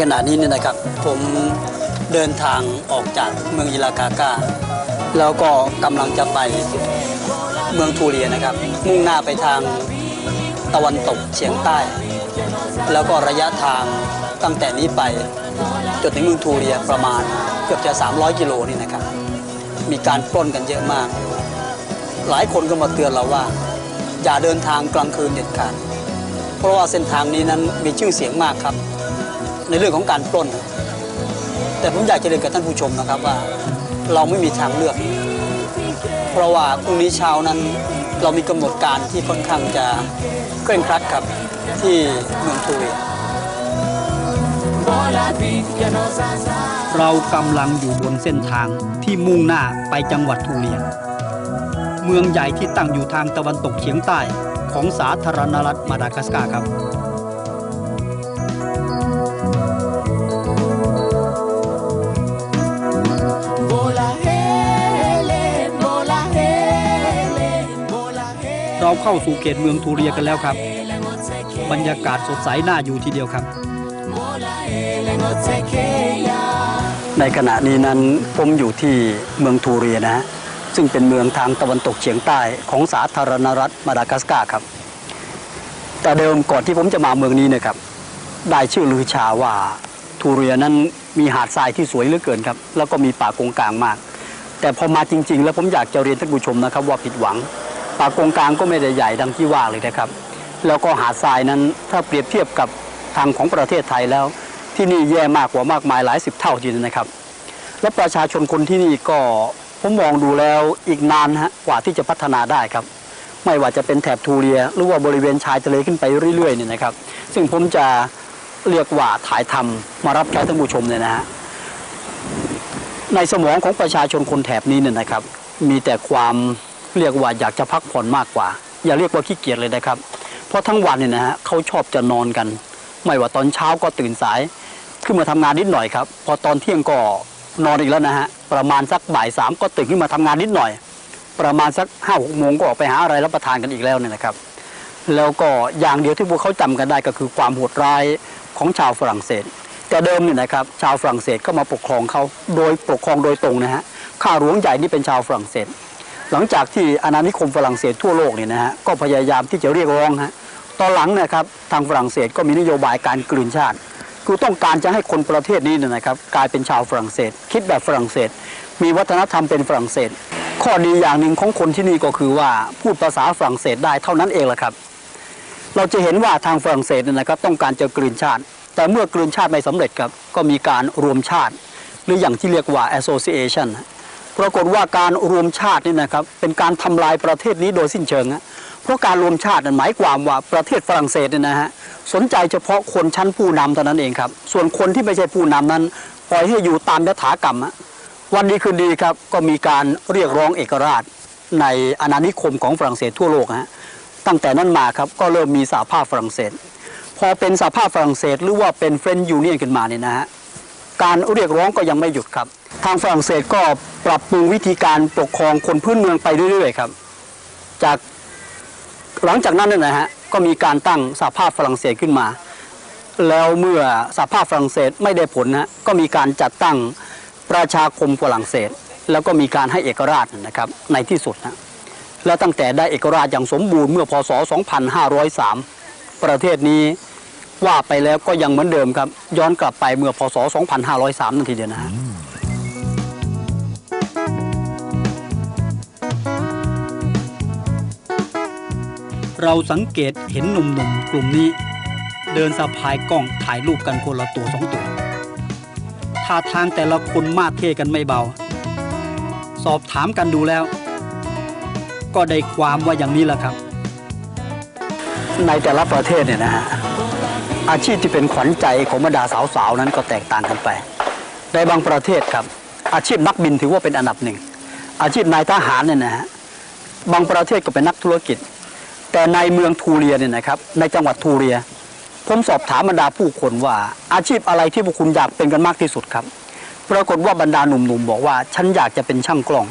ขณะนี้เนี่ยนะครับผมเดินทางออกจากเมืองอิลากาก้า แล้วก็กำลังจะไปเมืองทูเรียนะครับ มุ่งหน้าไปทางตะวันตกเฉียงใต้ แล้วก็ระยะทางตั้งแต่นี้ไป จนถึงเมืองทูเรียประมาณเกือบจะ 300 กิโลนี่นะครับ มีการปล้นกันเยอะมาก หลายคนก็มาเตือนเราว่า อย่าเดินทางกลางคืนเด็ดขาดเพราะว่าเส้นทางนี้นั้นมีชื่อเสียงมากครับ ในเรื่องของการปล้น แต่ผมอยากจะเรียนกับท่านผู้ชมนะครับว่า เราไม่มีทางเลือก เพราะว่าพรุ่งนี้เช้านั้นเรามีกำหนดการที่ค่อนข้างจะเคร่งครัดครับที่เมืองทูเรเรากำลังอยู่บนเส้นทางที่มุ่งหน้าไปจังหวัดทูเรียน เมืองใหญ่ที่ตั้งอยู่ทางตะวันตกเฉียงใต้ของสาธารณรัฐมาดากัสการ์ครับ เราเข้าสู่เขตเมืองทูเรียกันแล้วครับ บรรยากาศสดใสน่าอยู่ทีเดียวครับ ในขณะนี้นั้นผมอยู่ที่เมืองทูเรียนะ ซึ่งเป็นเมืองทางตะวันตกเฉียงใต้ของสาธารณรัฐมาดากัสการ์ครับ แต่เดิมก่อนที่ผมจะมาเมืองนี้นะครับ ได้ชื่อลือชาว่าทูเรียนั้นมีหาดทรายที่สวยเหลือเกินครับ แล้วก็มีป่ากงกลางมาก แต่พอมาจริง ๆ แล้วผมอยากจะเรียนท่านผู้ชมนะครับว่าผิดหวัง ป่ากงกลางก็ไม่ได้ใหญ่ดังที่ว่าเลยนะครับ แล้วก็หาดทรายนั้นถ้าเปรียบเทียบกับทางของประเทศไทยแล้ว ที่นี่แย่มากกว่ามากมายหลายสิบเท่าทีเดีนะครับ และประชาชนคนที่นี่ก็ผมมองดูแล้วอีกนานฮะกว่าที่จะพัฒนาได้ครับ ไม่ว่าจะเป็นแถบทูเรีย หรือว่าบริเวณชายทะเลขึ้นไปเรื่อยๆเนี่ยนะครับ ซึ่งผมจะเรียกว่าถ่ายทำมารับใช้ท่านผู้ชมเนี่ยนะฮะในสมองของประชาชนคนแถบนี้เนี่ยนะครับ มีแต่ความ เรียกว่าอยากจะพักผ่อนมากกว่า อย่าเรียกว่าขี้เกียจเลยนะครับ เพราะทั้งวันเนี่ยนะฮะเขาชอบจะนอนกัน ไม่ว่าตอนเช้าก็ตื่นสาย ขึ้นมาทำงานนิดหน่อยครับ พอตอนเที่ยงก็นอนอีกแล้วนะฮะประมาณสักบ่ายสามก็ตื่นขึ้นมาทำงานนิดหน่อย ประมาณสักห้าหกโมงก็ออกไปหาอะไรรับประทานกันอีกแล้วเนี่ยนะครับ แล้วก็อย่างเดียวที่พวกเขาจำกันได้ก็คือความโหดร้ายของชาวฝรั่งเศสแต่เดิมเนี่ยนะครับชาวฝรั่งเศสก็มาปกครองเขาโดยปกครองโดยตรงนะฮะข้าหลวงใหญ่นี่เป็นชาวฝรั่งเศส หลังจากที่อาณานิคมฝรั่งเศสทั่วโลกเนี่ยนะฮะก็พยายามที่จะเรียกร้องฮะตอนหลังนะครับทางฝรั่งเศสก็มีนโยบายการกลืนชาติ คือต้องการจะให้คนประเทศนี้เนยนะครับกลายเป็นชาวฝรั่งเศส คิดแบบฝรั่งเศส มีวัฒนธรรมเป็นฝรั่งเศส ข้อดีอย่างหนึ่งของคนที่นี่ก็คือว่าพูดภาษาฝรั่งเศสได้เท่านั้นเองแหละครับ เราจะเห็นว่าทางฝรั่งเศสเนี่ยนะครับต้องการจะกลืนชาติ แต่เมื่อกลืนชาติไม่สำเร็จครับก็มีการรวมชาติ หรืออย่างที่เรียกว่า association ปรากฏว่าการรวมชาตินี่นะครับเป็นการทำลายประเทศนี้โดยสิ้นเชิงฮะเพราะการรวมชาตินั้นหมายความว่าประเทศฝรั่งเศสเนี่ยนะฮะสนใจเฉพาะคนชั้นผู้นำเท่านั้นเองครับ ส่วนคนที่ไม่ใช่ผู้นำนั้น ปล่อยให้อยู่ตามยถากรรม วันดีคืนดีครับก็มีการเรียกร้องเอกราชในอาณานิคมของฝรั่งเศสทั่วโลกฮะตั้งแต่นั้นมาครับก็เริ่มมีสหภาพฝรั่งเศส พอเป็นสหภาพฝรั่งเศสหรือว่าเป็นเฟรนด์ยูเนียนขึ้นมาเนี่ยนะฮะ การเรียกร้องก็ยังไม่หยุดครับ ทางฝรั่งเศสก็ปรับปรุงวิธีการปกครองคนพื้นเมืองไปเรื่อยๆครับ จากหลังจากนั้นนี่ยนะฮะก็มีการตั้งสหภาพฝรั่งเศสขึ้นมา แล้วเมื่อสหภาพฝรั่งเศสไม่ได้ผลนะฮะก็มีการจัดตั้งประชาคมฝรั่งเศส แล้วก็มีการให้เอกราชนะครับในที่สุดนะแล้วตั้งแต่ได้เอกราชอย่างสมบูรณ์เมื่อพศ 2503 ประเทศนี้ ว่าไปแล้วก็ยังเหมือนเดิมครับ ย้อนกลับไปเมื่อพศ 2503 นั่นทีเดียวนะฮะเราสังเกตเห็นหนุ่มๆกลุ่มนี้ เดินสะพายกล้องถ่ายรูปกันคนละตัวสองตัวท่าทางแต่ละคนมาเท่กันไม่เบา สอบถามกันดูแล้ว ก็ได้ความว่าอย่างนี้แหละครับ ในแต่ละประเทศเนี่ยนะฮะ อาชีพที่เป็นขวัญใจของบรรดาสาวๆนั้นก็แตกต่างกันไป ในบางประเทศครับ อาชีพนักบินถือว่าเป็นอันดับหนึ่ง อาชีพนายทหารเนี่ยนะฮะบางประเทศก็เป็นนักธุรกิจ แต่ในเมืองทูเรียเนี่ยนะครับ ในจังหวัดทูเรีย ผมสอบถามบรรดาผู้คนว่า อาชีพอะไรที่พวกคุณอยากเป็นกันมากที่สุดครับ ปรากฏว่าบรรดาหนุ่มๆบอกว่าฉันอยากจะเป็นช่างกล้อง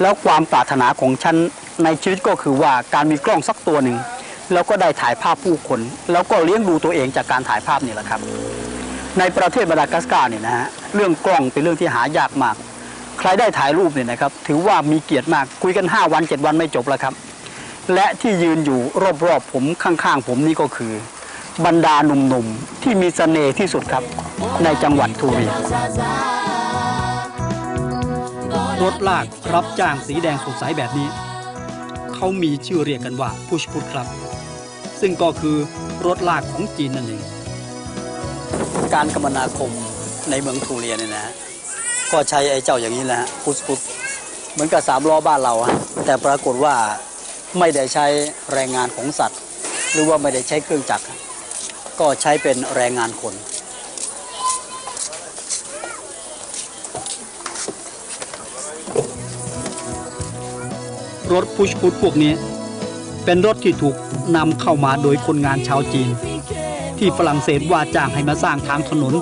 แล้วความปรารถนาของฉันในชีวิตก็คือว่าการมีกล้องสักตัวหนึ่ง แล้วก็ได้ถ่ายภาพผู้คน แล้วก็เลี้ยงดูตัวเองจากการถ่ายภาพนี่แหละครับ ในประเทศมาดากัสการ์เนี่ยนะฮะเรื่องกล้องเป็นเรื่องที่หายากมาก ใครได้ถ่ายรูปเนี่ยนะครับถือว่ามีเกียรติมากคุยกัน 5 วัน 7 วันไม่จบแล้วครับ และที่ยืนอยู่รอบๆผมข้างๆ ผมนี่ก็คือบรรดาหนุ่มๆที่มีเสน่ห์ที่สุดครับในจังหวัดทูเรียรถลากรับจ้างสีแดงสดใสแบบนี้ เขามีชื่อเรียกกันว่าพุชพุทครับ ซึ่งก็คือรถลากของจีนนั่นเอง การคมนาคมในเมืองทูเรียเนี่ยนะฮะก็ใช้ไอ้เจ้าอย่างนี้แหละฮะพุสพุสเหมือนกับสามล้อบ้านเราฮะแต่ปรากฏว่าไม่ได้ใช้แรงงานของสัตว์ หรือว่าไม่ได้ใช้เครื่องจักร ก็ใช้เป็นแรงงานคน รถพุชพุทพวกนี้ เป็นรถที่ถูกนำเข้ามาโดยคนงานชาวจีน ที่ฝรั่งเศสว่าจ้างให้มาสร้างทางถนน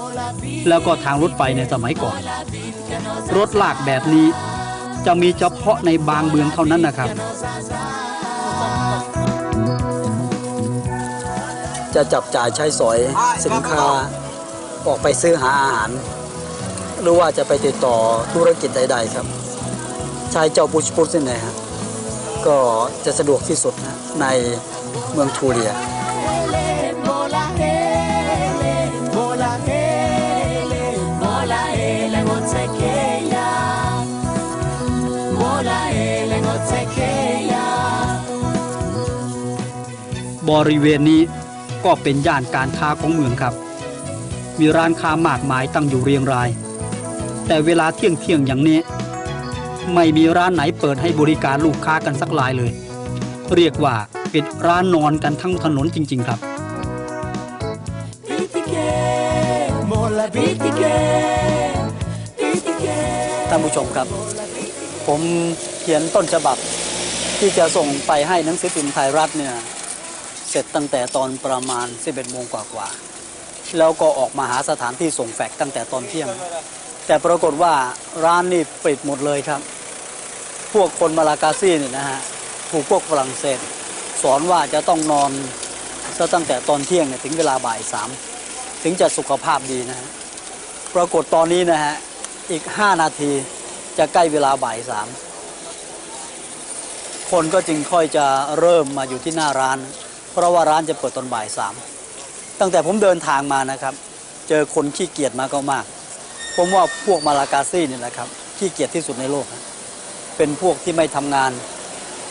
แล้วก็ทางรถไฟในสมัยก่อน รถลากแบบนี้จะมีเฉพาะในบางเมืองเท่านั้นนะครับ จะจับจ่ายใช้สอยสินค้าออกไปซื้อหาอาหาร หรือว่าจะไปติดต่อธุรกิจใดๆครับ ใช้เจ้าพุชพุสนี่นะฮะ ก็จะสะดวกที่สุดนะในเมืองทูเรียบริเวณนี้ก็เป็นย่านการค้าของเมืองครับ มีร้านค้ามากมายตั้งอยู่เรียงราย แต่เวลาเที่ยงเที่ยงอย่างนี้ ไม่มีร้านไหนเปิดให้บริการลูกค้ากันสักรายเลย เรียกว่าปิดร้านนอนกันทั้งถนนจริง ๆ ครับ Bitike, mola bitike, bitike. ท่านผู้ชมครับ ผมเขียนต้นฉบับ ที่จะส่งไปให้หนังสือพิมพ์ไทยรัฐเนี่ยเสร็จตั้งแต่ตอนประมาณ 11โมงกว่าๆแล้วก็ออกมาหาสถานที่ส่งแฟกซ์ตั้งแต่ตอนเที่ยง แต่ปรากฏว่าร้านนี่ปิดหมดเลยครับ พวกคนมาลากาซี่เนี่ยนะฮะถูกพวกฝรั่งเศส สอนว่าจะต้องนอนซะตั้งแต่ตอนเที่ยงเนี่ยถึงเวลาบ่ายสามถึงจะสุขภาพดีนะฮะปรากฏตอนนี้นะฮะอีก 5 นาทีจะใกล้เวลาบ่ายสามคนก็จึงค่อยจะเริ่มมาอยู่ที่หน้าร้าน เพราะว่าร้านจะเปิดตอนบ่ายสามตั้งแต่ผมเดินทางมานะครับ เจอคนขี้เกียจมาก็มาก ผมว่าพวกมาลากาซี่นี่แหละครับขี้เกียจที่สุดในโลกนะ เป็นพวกที่ไม่ทำงาน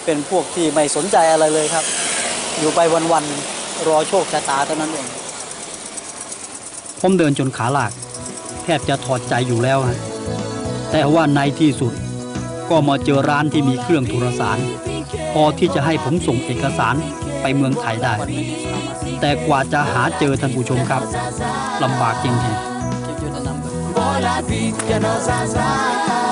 เป็นพวกที่ไม่สนใจอะไรเลยครับ อยู่ไปวันๆรอโชคชะตาเท่านั้นเอง ผมเดินจนขาลาก แทบจะถอดใจอยู่แล้วฮะแต่ว่าในที่สุดก็มาเจอร้านที่มีเครื่องโทรสาร พอที่จะให้ผมส่งเอกสารไปเมืองไทยได้ แต่กว่าจะหาเจอท่านผู้ชมครับลำบากจริงๆ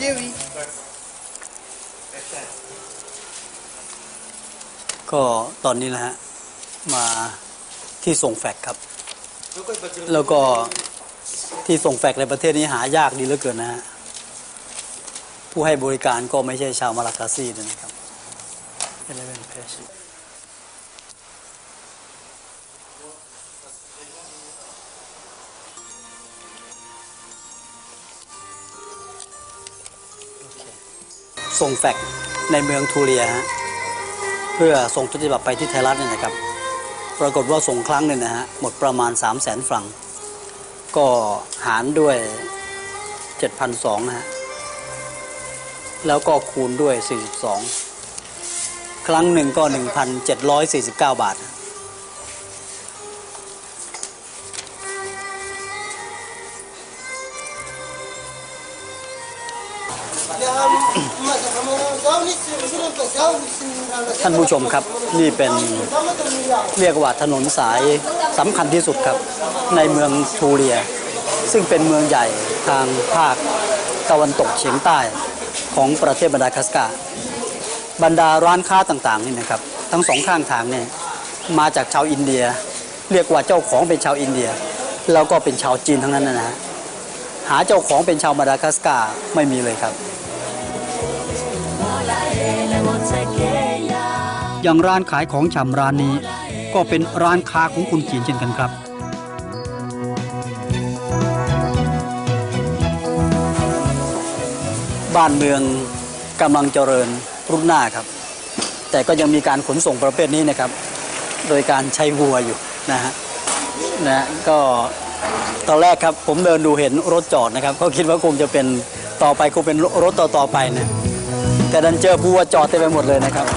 les petits boîtiers oui. ก็ตอนนี้นะฮะ มาที่ส่งแฟกซ์ครับ แล้วก็ที่ส่งแฟกซ์ในประเทศนี้หายากดีเหลือเกินนะฮะ ผู้ให้บริการก็ไม่ใช่ชาวมาลากาซีนะครับ Eleven Page ส่งแฟกในเมืองทูเรียฮะเพื่อส่งต้นฉบับไปที่ไทยรัฐเนี่ยนะครับ ปรากฏว่าส่งครั้งหนึ่งนะฮะหมดประมาณ 3 0 0แสนฟรัง ก็หารด้วย 7,200นะฮะแล้วก็คูณด้วย 42 ครั้งหนึ่งก็ 1,749 บาท ท่านผู้ชมครับนี่เป็นเรียกว่าถนนสายสำคัญที่สุดครับ ในเมืองทูเรีย ซึ่งเป็นเมืองใหญ่ทางภาคตะวันตกเฉียงใต้ของประเทศมาดากัสการ์บรรดาร้านค้าต่างๆนี่นะครับ ทั้งสองข้างทางเนี่ยมาจากชาวอินเดีย เรียกว่าเจ้าของเป็นชาวอินเดีย แล้วก็เป็นชาวจีนทั้งนั้นนะฮะหาเจ้าของเป็นชาวมาดากัสการ์ไม่มีเลยครับ อย่างร้านขายของชำร้านนี้ ก็เป็นร้านค้าของคนจีนเช่นกันครับบ้านเมืองกำลังเจริญรุ่งหน้าครับ แต่ก็ยังมีการขนส่งประเภทนี้นะครับ โดยการใช้วัวอยู่นะฮะนะฮะก็ตอนแรกครับผมเดินดูเห็นรถจอดนะครับ ก็คิดว่าคงจะเป็นต่อไปคงเป็นรถต่อๆไปนะแต่ดันเจอผู้ว่าจอดเต็มไปหมดเลยนะครับ